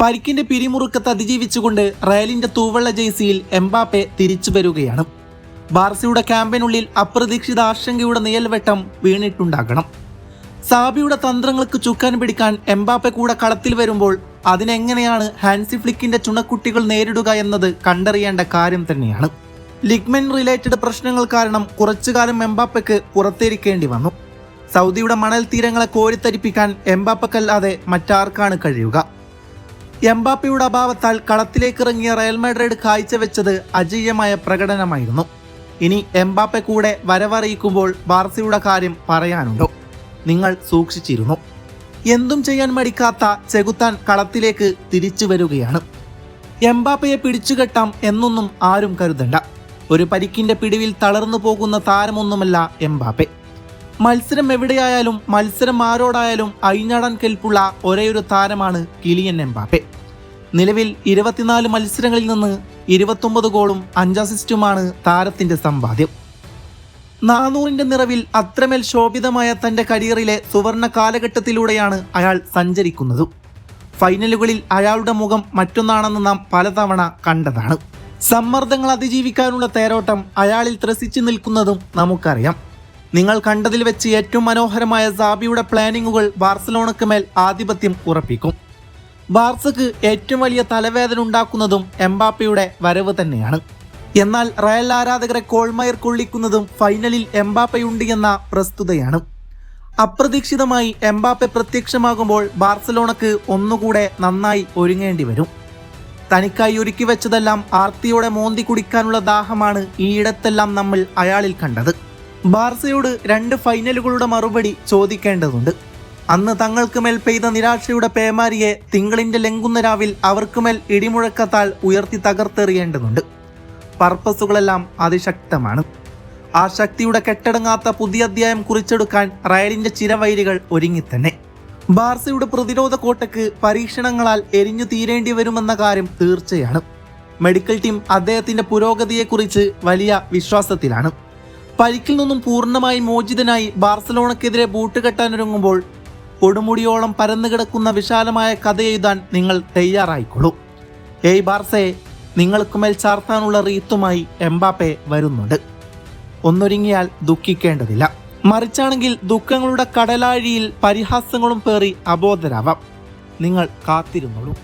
പരിക്കിന്റെ പിരിമുറുക്കത്ത് അതിജീവിച്ചുകൊണ്ട് റയലിന്റെ തൂവള്ള ജേഴ്സിയിൽ എംബാപ്പെ തിരിച്ചു വരികയാണ്. ബാർസയുടെ ക്യാമ്പിനുള്ളിൽ അപ്രതീക്ഷിത ആശങ്കയുടെ നിയൽവെട്ടം വീണിട്ടുണ്ടാകണം. സാബിയുടെ തന്ത്രങ്ങൾക്ക് ചുക്കാൻ പിടിക്കാൻ എംബാപ്പെ കൂടെ കളത്തിൽ വരുമ്പോൾ അതിനെങ്ങനെയാണ് ഹാൻസി ഫ്ലിക്കിന്റെ ചുണക്കുട്ടികൾ നേരിടുക എന്നത് കണ്ടറിയേണ്ട കാര്യം തന്നെയാണ്. ലിഗ്മെൻ റിലേറ്റഡ് പ്രശ്നങ്ങൾ കാരണം കുറച്ചുകാലം എംബാപ്പയ്ക്ക് പുറത്തിരിക്കേണ്ടി വന്നു. സൗദിയുടെ മണൽ തീരങ്ങളെ കോരിത്തരിപ്പിക്കാൻ എംബാപ്പക്കല്ലാതെ മറ്റാർക്കാണ് കഴിയുക. എംബാപ്പയുടെ അഭാവത്താൽ കളത്തിലേക്കിറങ്ങിയ റയൽ മാഡ്രിഡ് കാഴ്ചവെച്ചത് അജയ്യമായ പ്രകടനമായിരുന്നു. ഇനി എംബാപ്പെ കൂടെ വരവറിയിക്കുമ്പോൾ ബാർസയുടെ കാര്യം പറയാനുണ്ടോ? നിങ്ങൾ സൂക്ഷിച്ചിരുന്നു. എന്തും ചെയ്യാൻ മടിക്കാത്ത ചെകുത്താൻ കളത്തിലേക്ക് തിരിച്ചു വരികയാണ്. എംബാപ്പയെ പിടിച്ചുകെട്ടാം എന്നൊന്നും ആരും കരുതണ്ട. ഒരു പരിക്കിന്റെ പിടിവിൽ തളർന്നു പോകുന്ന താരമൊന്നുമല്ല എംബാപ്പെ. മത്സരം എവിടെയായാലും മത്സരം ആരോടായാലും അഴിഞ്ഞാടാൻ കെൽപ്പുള്ള ഒരേയൊരു താരമാണ് കിലിയൻ എംബാപ്പെ. നിലവിൽ ഇരുപത്തിനാല് മത്സരങ്ങളിൽ നിന്ന് ഇരുപത്തൊമ്പത് ഗോളും അഞ്ച് അസിസ്റ്റുമാണ് താരത്തിന്റെ സമ്പാദ്യം. നാനൂറിന്റെ നിറവിൽ അത്രമേൽ ശോഭിതമായ തന്റെ കരിയറിലെ സുവർണ കാലഘട്ടത്തിലൂടെയാണ് അയാൾ സഞ്ചരിക്കുന്നത്. ഫൈനലുകളിൽ അയാളുടെ മുഖം മറ്റൊന്നാണെന്ന് നാം പലതവണ കണ്ടതാണ്. സമ്മർദ്ദങ്ങൾ അതിജീവിക്കാനുള്ള തേരോട്ടം അയാളിൽ ത്രസിച്ചു നിൽക്കുന്നതും നമുക്കറിയാം. നിങ്ങൾ കണ്ടതിൽ വെച്ച് ഏറ്റവും മനോഹരമായ സാബിയുടെ പ്ലാനിങ്ങുകൾ ബാർസലോണക്ക് മേൽ ആധിപത്യം ഉറപ്പിക്കും. ബാർസക്ക് ഏറ്റവും വലിയ തലവേദന ഉണ്ടാക്കുന്നതും എംബാപ്പയുടെ വരവ് തന്നെയാണ്. എന്നാൽ റയൽ ആരാധകരെ കോൾമയർ കൊള്ളിക്കുന്നതും ഫൈനലിൽ എംബാപ്പയുണ്ട് എന്ന പ്രസ്തുതയാണ്. അപ്രതീക്ഷിതമായി എംബാപ്പെ പ്രത്യക്ഷമാകുമ്പോൾ ബാർസലോണക്ക് ഒന്നുകൂടെ നന്നായി ഒരുങ്ങേണ്ടി വരും. തനിക്കായി ഒരുക്കി വെച്ചതെല്ലാം ആർത്തിയോടെ മോന്തി കുടിക്കാനുള്ള ദാഹമാണ് ഈയിടത്തെല്ലാം നമ്മൾ അയാളിൽ കണ്ടത്. ബാർസയോട് രണ്ട് ഫൈനലുകളുടെ മറുപടി ചോദിക്കേണ്ടതുണ്ട്. അന്ന് തങ്ങൾക്ക് മേൽ പെയ്ത നിരാശയുടെ പേമാരിയെ തിങ്കളിന്റെ ലംഘുന്ന രാവിൽ അവർക്കുമേൽ ഇടിമുഴക്കത്താൽ ഉയർത്തി തകർത്തെറിയേണ്ടതുണ്ട്. പർപ്പസുകളെല്ലാം അതിശക്തമാണ്. ആ ശക്തിയുടെ കെട്ടടങ്ങാത്ത പുതിയ അധ്യായം കുറിച്ചെടുക്കാൻ റയലിന്റെ ചിരവൈരികൾ ഒരുങ്ങിത്തന്നെ. ബാർസയുടെ പ്രതിരോധ കോട്ടയ്ക്ക് പരീക്ഷണങ്ങളാൽ എരിഞ്ഞു തീരേണ്ടി വരുമെന്ന കാര്യം തീർച്ചയാണ്. മെഡിക്കൽ ടീം അദ്ദേഹത്തിന്റെ പുരോഗതിയെക്കുറിച്ച് വലിയ വിശ്വാസത്തിലാണ്. പരിക്കിൽ നിന്നും പൂർണമായി മോചിതനായി ബാർസലോണക്കെതിരെ ബൂട്ട് കെട്ടാനൊരുങ്ങുമ്പോൾ കൊടുമുടിയോളം പരന്നു കിടക്കുന്ന വിശാലമായ കഥ എഴുതാൻ നിങ്ങൾ തയ്യാറായിക്കൊള്ളൂ. ഏയ് നിങ്ങൾക്ക് മേൽ ചാർത്താനുള്ള റീത്തുമായി എംബാപ്പെ വരുന്നുണ്ട്. ഒന്നൊരുങ്ങിയാൽ ദുഃഖിക്കേണ്ടതില്ല. മറിച്ചാണെങ്കിൽ ദുഃഖങ്ങളുടെ കടലാഴിയിൽ പരിഹാസങ്ങളും പേറി അബോധരാവാം. നിങ്ങൾ കാത്തിരുന്നോളൂ.